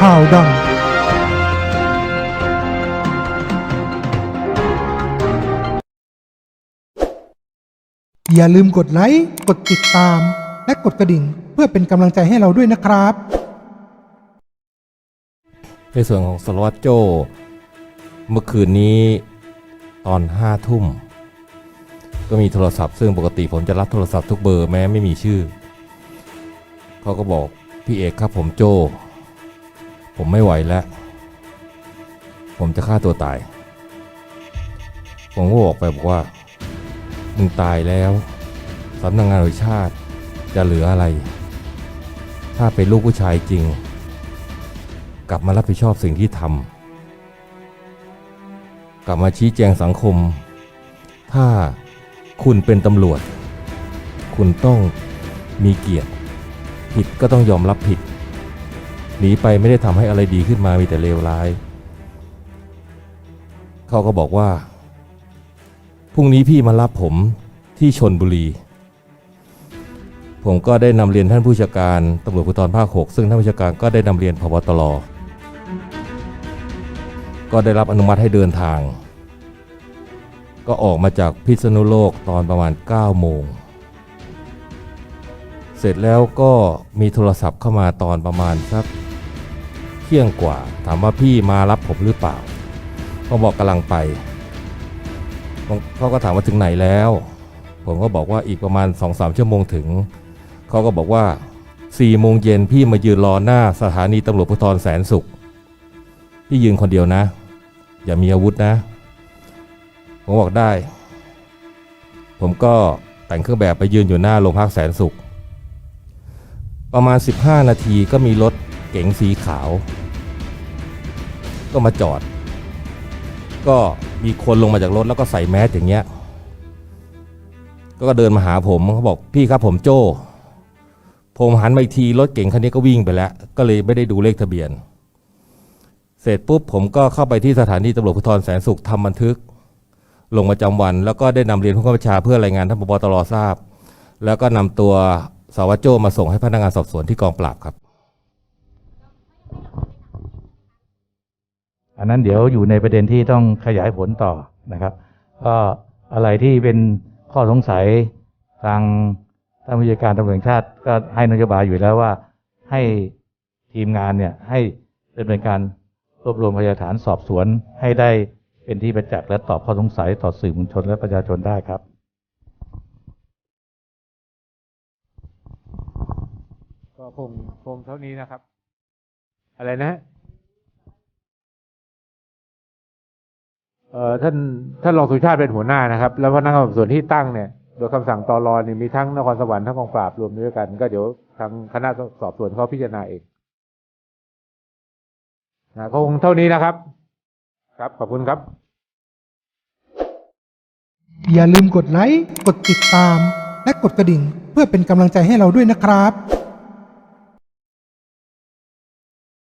ข่าวดังอย่าลืมกดไลค์ กดติดตาม และกดกระดิ่ง เพื่อเป็นกำลังใจให้เราด้วยนะครับ ในส่วนของสารวัตรโจ เมื่อคืนนี้ตอนห้าทุ่ม ก็มีโทรศัพท์ ซึ่งปกติผมจะรับโทรศัพท์ทุกเบอร์แม้ไม่มีชื่อ เขาก็บอก พี่เอกครับผมโจ ผมไม่ไหวแล้ว ผมจะฆ่าตัวตาย ผมก็บอกไปบอกว่า มึงตายแล้วสำนักงานรวจแห่งชาติจะเหลืออะไร ถ้าเป็นลูกผู้ชายจริง กลับมารับผิดชอบสิ่งที่ทำกลับมาชี้แจงสังคม ถ้าคุณเป็นตำรวจ คุณต้องมีเกียรติ ผิดก็ต้องยอมรับผิด หนีไปไม่ได้ทำให้อะไรดีขึ้นมามีแต่เลวร้าย เขาก็บอกว่า พรุ่งนี้พี่มารับผมที่ชนบุรี ผมก็ได้นำเรียนท่านผู้จัดการตำรวจภูธรภาค 6 ซึ่งท่านผู้จัดการก็ได้นำเรียนพบตรก็ได้รับอนุมัติให้เดินทาง ก็ออกมาจากพิษณุโลกตอนประมาณ 9 โมง เสร็จแล้วก็มีโทรศัพท์เข้ามาตอนประมาณสัก ที่ยงกว่า ถามว่าพี่มารับผมหรือเปล่าผมบอกกำลังไปเขาก็ถามว่าถึงไหนแล้ว ผมก็บอกว่าอีกประมาณ2-3ชั่วโมงถึง เขาก็บอกว่า4โมงเย็นพี่มายืนรอหน้าสถานีตำรวจภูธรแสนสุข พี่ยืนคนเดียวนะ อย่ามีอาวุธนะ ผมบอกได้ ผมก็แต่งเครื่องแบบไปยืนอยู่หน้าโรงพักแสนสุข ประมาณ 15 นาทีก็มีรถ เก๋งสีขาว ก็มาจอด ก็มีคนลงมาจากรถแล้วก็ใส่แมสอย่างเงี้ย ก็เดินมาหาผมเขาบอกพี่ครับผมโจ้ผมหันมาอีกทีรถเก๋งคันนี้ก็วิ่งไปแล้ว ก็เลยไม่ได้ดูเลขทะเบียน เสร็จปุ๊บผมก็เข้าไปที่สถานีตำรวจภูธรแสนสุขทำบันทึก ลงประจำวัน แล้วก็ได้นำเรียนผู้กำกับชาเพื่อรายงานท่านปปตรทราบ แล้วก็นำตัวสาวโจมาส่งให้พนักงานสอบสวนที่กองปราบครับ อันนั้นเดี๋ยวอยู่ในประเด็นที่ต้องขยายผลต่อนะครับ ก็อะไรที่เป็นข้อสงสัยทางท่านผู้จัดการตำรวจแห่งชาติก็ให้นโยบายอยู่แล้วว่าให้ทีมงานเนี่ยให้ดำเนินการรวบรวมพยานฐานสอบสวนให้ได้เป็นที่ประจักษ์และตอบข้อสงสัยต่อสื่อมวลชนและประชาชนได้ครับก็คงคงเท่านี้นะครับ อะไรนะ ท่านท่านรองสุชาติเป็นหัวหน้านะครับ แล้วพนักงานสอบสวนที่ตั้งเนี่ยโดยคำสั่งตอรอนี่มีทั้งนครสวรรค์ทั้งกองปราบรวมด้วยกัน ก็เดี๋ยวทางคณะสอบสวนเขาพิจารณาเองนะคงเท่านี้นะครับ ครับขอบคุณครับ อย่าลืมกดไลค์กดติดตาม และกดกระดิ่ง เพื่อเป็นกำลังใจให้เราด้วยนะครับ